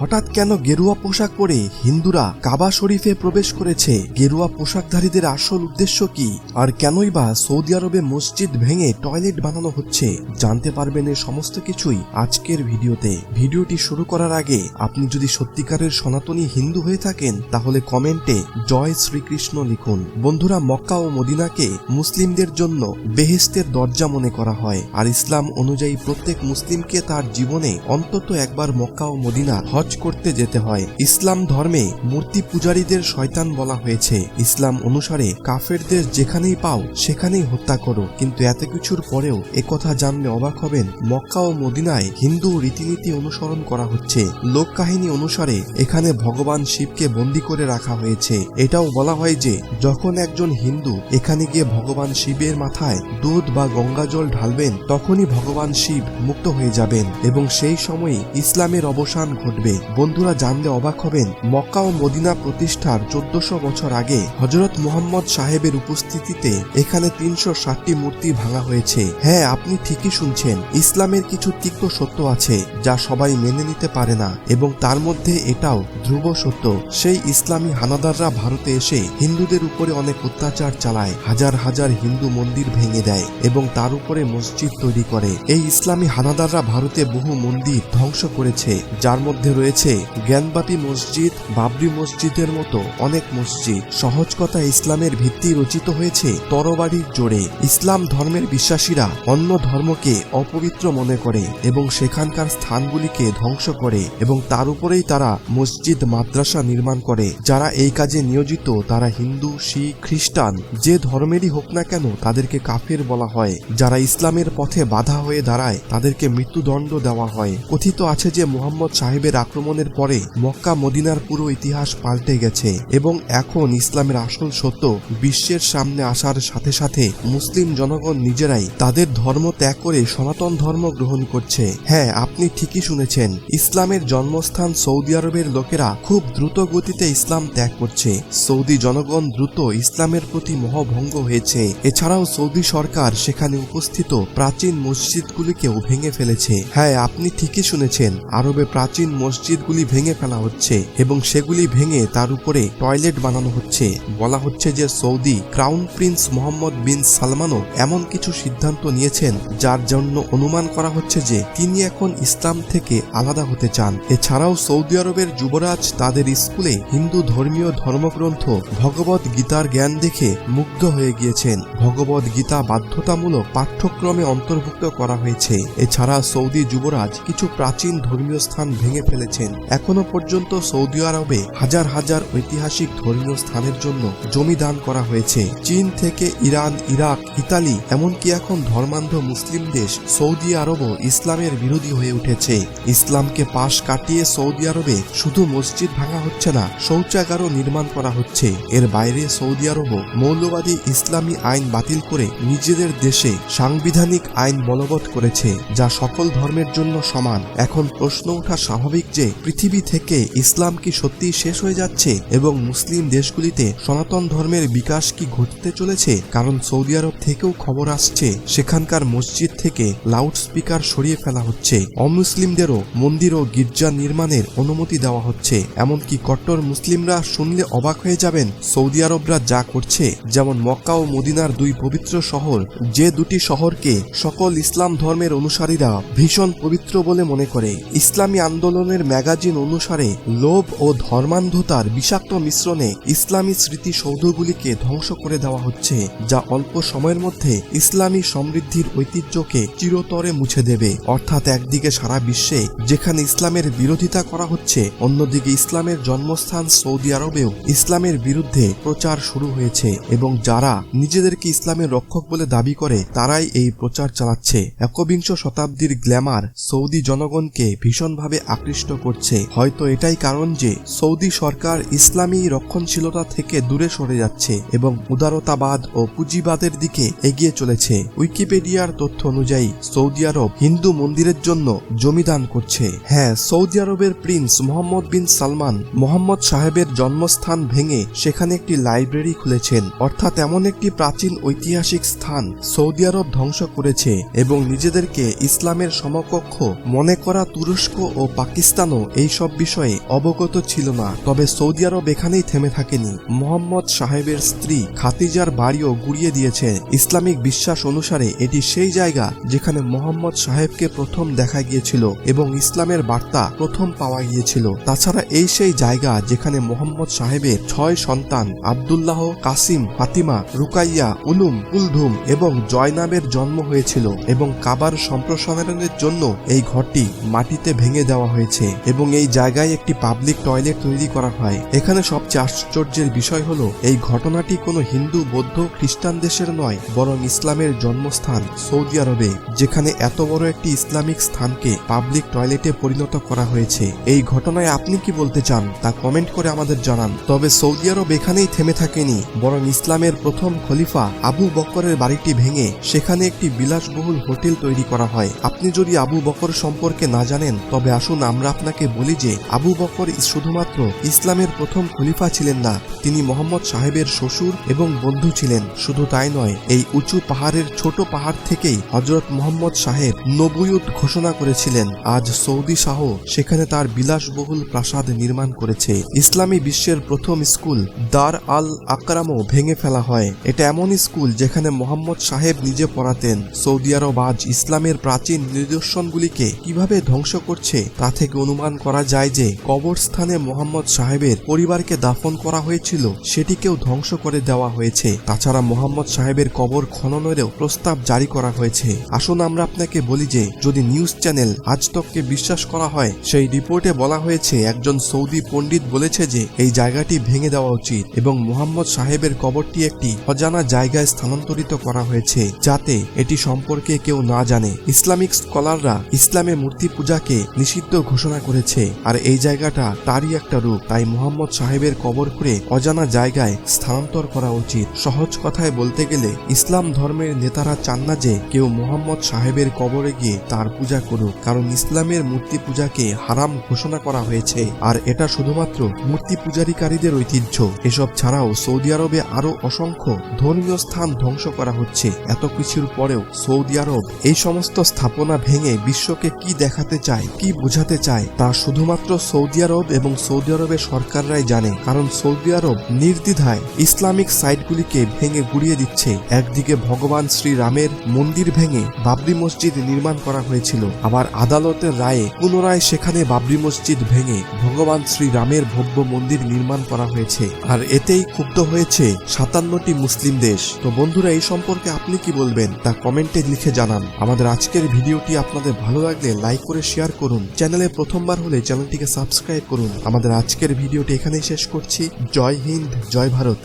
হঠাৎ কেন গেরুয়া পোশাক পরে হিন্দুরা কাবা শরীফে প্রবেশ করেছে? গেরুয়া পোশাকধারীদের আসল উদ্দেশ্য কি? আর কেনই বা সৌদি আরবে মসজিদ ভেঙে টয়লেট বানানো হচ্ছে? জানতে পারবেন এই সমস্ত কিছুই আজকের ভিডিওতে। ভিডিওটি শুরু করার আগে আপনি যদি সত্যিকারের সনাতনী হিন্দু হয়ে থাকেন, তাহলে কমেন্টে জয় শ্রীকৃষ্ণ লিখুন। বন্ধুরা, মক্কা ও মদিনাকে মুসলিমদের জন্য বেহেস্তের দরজা মনে করা হয়। আর ইসলাম অনুযায়ী প্রত্যেক মুসলিমকে তার জীবনে অন্তত একবার মক্কা ও মদিনা হজ করতে যেতে হয়। ইসলাম ধর্মে মূর্তি পূজারীদের শয়তান বলা হয়েছে। ইসলাম অনুসারে কাফেরদের যেখানেই পাও, সেখানেই হত্যা করো। কিন্তু এত কিছুর পরেও একথা জানলে অবাক হবেন। মক্কা ও মদিনায় হিন্দু রীতিনীতি অনুসরণ করা হচ্ছে। লোক কাহিনী অনুসারে এখানে ভগবান শিবকে বন্দী করে রাখা হয়েছে। এটাও বলা হয় যে, যখন একজন হিন্দু এখানে গিয়ে ভগবান শিবের মাথায় দুধ বা গঙ্গা জল ঢালবেন, তখনই ভগবান শিব মুক্ত হয়ে যাবেন এবং সেই সময়ই ইসলামের অবসান ঘটবে। বন্ধুরা জানলে অবাক হবেন, মক্কা ও মদিনা প্রতিষ্ঠার চোদ্দশো বছর আগে হজরত মুহাম্মদ সাহেবের উপস্থিতিতে এখানে তিনশো ষাটটি মূর্তি ভাঙা হয়েছে। হ্যাঁ আপনি ঠিকই শুনছেন, ইসলামের কিছু তিক্ত সত্য আছে যা সবাই মেনে নিতে পারে না এবং তার মধ্যে এটাও ধ্রুব সত্য। সেই ইসলামী হানাদাররা ভারতে এসে হিন্দুদের উপরে অনেক অত্যাচার চালায়, হাজার হাজার হিন্দু মন্দির ভেঙে দেয় এবং তার উপরে মসজিদ তৈরি করে। এই ইসলামী হানাদাররা ভারতে বহু মন্দির ধ্বংস করেছে, যার মধ্যে রয়েছে জ্ঞানবাপী মসজিদ, বাবরি মসজিদের মতো অনেক মসজিদ। সহজ কথা ইসলামের ভিত্তি রচিত হয়েছে তরবারির জোরে। ইসলাম ধর্মের বিশ্বাসীরা অন্য ধর্মকে অপবিত্র মনে করে এবং সেখানকার স্থানগুলিকে ধ্বংস করে এবং তার উপরেই তারা মসজিদ, মাদ্রাসা নির্মাণ করে। যারা এই কাজে নিয়োজিত, তারা হিন্দু, শিখ, খ্রিস্টান, যে ধর্মেরই হোক না কেন তাদেরকে কাফের বলা হয়। যারা ইসলামের পথে বাধা হয়ে দাঁড়ায়, তাদেরকে মৃত্যুদণ্ড দেওয়া হয়। কথিত আছে যে মোহাম্মদ সাহেবের আক্রমণের পরে মক্কা মদিনার পুরো ইতিহাস পাল্টে গেছে এবং এখন ইসলামের আসল সত্য বিশ্বের সামনে আসার সাথে সাথে মুসলিম জনগণ নিজেরাই তাদের ধর্ম ত্যাগ করে সনাতন ধর্ম গ্রহণ করছে। হ্যাঁ আপনি ঠিকই শুনেছেন, ইসলামের জন্মস্থান সৌদি আরবের লোকেরা খুব দ্রুত গতিতে ইসলাম ত্যাগ করছে। সৌদি জনগণ দ্রুত ইসলামের প্রতি মোহভঙ্গ হয়েছে। এছাড়াও সৌদি সরকার সেখানে উপস্থিত প্রাচীন মসজিদগুলিকেও ভেঙে ফেলেছে। হ্যাঁ আপনি ঠিকই শুনেছেন, আরবে প্রাচীন মসজিদগুলি ভেঙে ফেলা হচ্ছে এবং সেগুলি ভেঙে তার উপরে টয়লেট বানানো হচ্ছে। বলা হচ্ছে যে Saudi crown prince Mohammed bin সালমানও এমন কিছু সিদ্ধান্ত নিয়েছেন, যার জন্য অনুমান করা হচ্ছে যে তিনি এখন ইসলাম থেকে আলাদা হতে চান। এছাড়াও সৌদি আরবের যুবরাজ তাদের স্কুলে হিন্দু ধর্মীয় ধর্মগ্রন্থ ভগবত গীতার জ্ঞান দেখে মুগ্ধ হয়ে গিয়েছেন। ভগবত গীতা বাধ্যতামূলক পাঠ্যক্রমে অন্তর্ভুক্ত করা হয়েছে। এছাড়া সৌদি যুবরাজ কিছু প্রাচীন ধর্মীয় স্থান ভেঙে ফেলেছেন এখনও পর্যন্ত সৌদি আরবে হাজার হাজার ঐতিহাসিক ধর্মীয় স্থানের জন্য জমি দান করা হয়েছে। চীন থেকে ইরান, ইরাক, ইতালি, এমনকি এখন ধর্মান্ধ মুসলিম দেশ সৌদি আরবও ইসলামের বিরোধী হয়ে উঠেছে। ইসলামকে পাশ কাটিয়ে সৌদি আরবে শুধু মসজিদ ভাঙা হচ্ছে না, শৌচাগারও নির্মাণ করা হচ্ছে। এর বাইরে সৌদি আরবও মৌলবাদী ইসলামী আইন বাতিল করে নিজেদের দেশে সাংবিধানিক আইন বলবৎ করেছে, যা সকল ধর্মের জন্য সমান। এখন প্রশ্ন ওঠা স্বাভাবিক যে পৃথিবী থেকে ইসলাম কি সত্যি শেষ হয়ে যাচ্ছে এবং মুসলিম দেশগুলিতে সনাতন ধর্মের বিকাশ কি ঘটতে চলেছে? কারণ সৌদি আরব থেকেও খবর আসছে, সেখানকার মসজিদ থেকে লাউড স্পিকার সরিয়ে ফেলা হচ্ছে। অমুসলিমদেরও মন্দির ও গির্জা নির্মাণের অনুমতি দেওয়া হচ্ছে। এমনকি কট্টর মুসলিমরা শুনলে অবাক হয়ে যাবেন, সৌদি আরবরা যা করছে। যেমন মক্কা ও মদিনার দুই পবিত্র শহর, যে দুটি শহরকে সকল ইসলাম ধর্মের অনুসারীরা ভীষণ পবিত্র বলে মনে করে। ইসলামী আন্দোলনের ম্যাগাজিন অনুসারে লোভ ও ধর্মান্ধতার বিষাক্ত মিশ্রণে ইসলামী স্মৃতিসৌধগুলিকে ধ্বংস করে দেওয়া হচ্ছে, যা অল্প সময়ের মধ্যে ইসলামী সমৃদ্ধির ঐতিহ্যকে চিরতরে মুছে দেবে। অর্থাৎ একদিকে সারা বিশ্বে যেখানে ইসলামের বিরোধিতা করা হচ্ছে, অন্যদিকে ইসলামের জন্মস্থান সৌদি আরবেও ইসলামের বিরুদ্ধে প্রচার শুরু হয়েছে এবং যারা নিজেদেরকে ইসলামের রক্ষক বলে দাবি করে, তারাই এই প্রচার চালাচ্ছে। একবিংশ শতাব্দীর গ্ল্যামার সৌদি জনগণকে ভীষণভাবে আকৃষ্ট করছে। হয়তো এটাই কারণ যে সৌদি সরকার ইসলামী রক্ষণশীলতা থেকে দূরে সরে যাচ্ছে এবং উদারতাবাদ ও পুঁজিবাদের দিকে এগিয়ে চলেছে। উইকিপিডিয়ার তথ্য অনুযায়ী সৌদি আরব হিন্দু মন্দিরের জন্য জমিদান করছে। হ্যাঁ সৌদি আরবের prince Mohammed bin Salman Mohammed সাহেবের জন্মস্থান ভেঙে সেখানে একটি লাইব্রেরি খুলেছেন। অর্থাৎ এমন একটি প্রাচীন ঐতিহাসিক স্থান সৌদি আরব ধ্বংস করেছে এবং নিজেদেরকে ইসলামের সমকক্ষ মনে করা তুরস্ক ও পাকিস্তান পাকিস্তানও এই সব বিষয়ে অবগত ছিল না, তবে সৌদি আরব এখানেই থেমে থাকেনি। মোহাম্মদ সাহেবের স্ত্রী খাতিজার বাড়িও গুড়িয়ে দিয়েছে। ইসলামিক বিশ্বাস অনুসারে এটি সেই জায়গা যেখানে মোহাম্মদ সাহেবকে প্রথম দেখা গিয়েছিল এবং ইসলামের বার্তা প্রথম পাওয়া গিয়েছিল। তাছাড়া এই সেই জায়গা যেখানে মোহাম্মদ সাহেবের ছয় সন্তান আবদুল্লাহ, কাসিম, ফাতিমা, রুকাইয়া, উলুম, কুলধুম এবং জয়নাবের জন্ম হয়েছিল এবং কাবার সম্প্রসারণের জন্য এই ঘরটি মাটিতে ভেঙে দেওয়া হয়েছে। এবং এই জায়গায় একটি পাবলিক টয়লেট তৈরি করা হয়। এখানে সবচেয়ে আশ্চর্যের বিষয় হল, এই ঘটনাটি কোনো হিন্দু, বৌদ্ধ, খ্রিস্টান দেশের নয়, বরং ইসলামের জন্মস্থান সৌদি আরবে, যেখানে এত বড় একটি ইসলামিক স্থানকে পাবলিক টয়লেটে পরিণত করা হয়েছে। এই ঘটনায় আপনি কি বলতে চান, তা কমেন্ট করে আমাদের জানান। তবে সৌদি আরব এখানেই থেমে থাকেনি, বরং ইসলামের প্রথম খলিফা আবু বকরের বাড়িটি ভেঙে সেখানে একটি বিলাসবহুল হোটেল তৈরি করা হয়। আপনি যদি আবু বকর সম্পর্কে না জানেন, তবে আসুন আমরা আপনাকে বলি যে, আবু বকর শুধুমাত্র ইসলামের প্রথম খলিফা ছিলেন না, তিনি মোহাম্মদ সাহেবের শ্বশুর এবং বন্ধু ছিলেন। শুধু তাই নয়, এই উঁচু পাহাড়ের ছোট পাহাড় থেকেই হজরত মোহাম্মদ সাহেব নবুয়ুত ঘোষণা করেছিলেন, আজ সৌদি শাহ সেখানে তার বিলাসবহুল প্রাসাদ নির্মাণ করেছে। ইসলামী বিশ্বের প্রথম স্কুল দার আল আকরামও ভেঙে ফেলা হয়। এটা এমন স্কুল যেখানে মোহাম্মদ সাহেব নিজে পড়াতেন। সৌদি আরব আজ ইসলামের প্রাচীন নিদর্শনগুলিকে কীভাবে ধ্বংস করছে তা থেকে অনুমান করা যায় যে কবরস্থানে মোহাম্মদ সাহেবের পরিবারকে দাফন করা হয়েছিল, সেটিকেও ধ্বংস করে দেওয়া হয়েছে। তাছাড়া মোহাম্মদ সাহেবের কবর খননেরও প্রস্তাব জারি করা হয়েছে। আসুন আমরা আপনাকে বলি যে, যদি নিউজ চ্যানেল আজ তককে বিশ্বাস করা হয়, সেই রিপোর্টে বলা হয়েছে, একজন সৌদি পণ্ডিত বলেছে যে, এই জায়গাটি ভেঙে দেওয়া উচিত এবং মোহাম্মদ সাহেবের কবরটি একটি অজানা জায়গায় স্থানান্তরিত করা হয়েছে, যাতে এটি সম্পর্কে কেউ না জানে। ইসলামিক স্কলাররা ইসলামে মূর্তি পূজাকে নিষিদ্ধ ঘোষণা করেছে। আর এই জায়গাটা তারই একটা রূপ। তাই মোহাম্মদ সাহেবের কবর করে অজানা জায়গায় স্থানান্তর করা উচিত। সহজ কথায় বলতে গেলে, ইসলাম ধর্মের নেতারা চান না যে কেউ মোহাম্মদ সাহেবের কবরে গিয়ে তার পূজা করুক। কারণ ইসলামের মূর্তি পূজাকে হারাম ঘোষণা করা হয়েছে। আর এটা শুধুমাত্র মূর্তি পূজারীকারীদের ঐতিহ্য। এসব ছাড়াও সৌদি আরবে আরও অসংখ্য ধর্মীয় স্থান ধ্বংস করা হচ্ছে। এত কিছুর পরেও সৌদি আরব এই সমস্ত স্থাপনা ভেঙে বিশ্বকে কি দেখাতে চায়, কি বোঝাতে চায় তা শুধুমাত্র সৌদি আরব এবং সৌদি আরবের সরকাররাই জানে, কারণ সৌদি আরব নির্দ্বিধায় ইসলামিক সাইটগুলিকে ভেঙে গুড়িয়ে দিচ্ছে। একদিকে ভগবান শ্রীরামের মন্দির ভেঙে বাবরি মসজিদ নির্মাণ করা হয়েছিল, আবার আদালতের রায়ে পুনরায় সেখানে বাবরি মসজিদ ভেঙে ভগবান শ্রী রামের ভব্য মন্দির নির্মাণ করা হয়েছে। আর এতেই ক্ষুব্ধ হয়েছে সাতান্নটি মুসলিম দেশ। তো বন্ধুরা, এই সম্পর্কে আপনি কি বলবেন? তা কমেন্টে লিখে জানান। আমাদের আজকের ভিডিওটি আপনাদের ভালো লাগলে লাইক করে শেয়ার করুন। চ্যানেলে প্রথমবার হলে চ্যানেলটিকে সাবস্ক্রাইব করুন। আমাদের আজকের ভিডিওটি এখানেই শেষ করছি। জয় হিন্দ, জয় ভারত।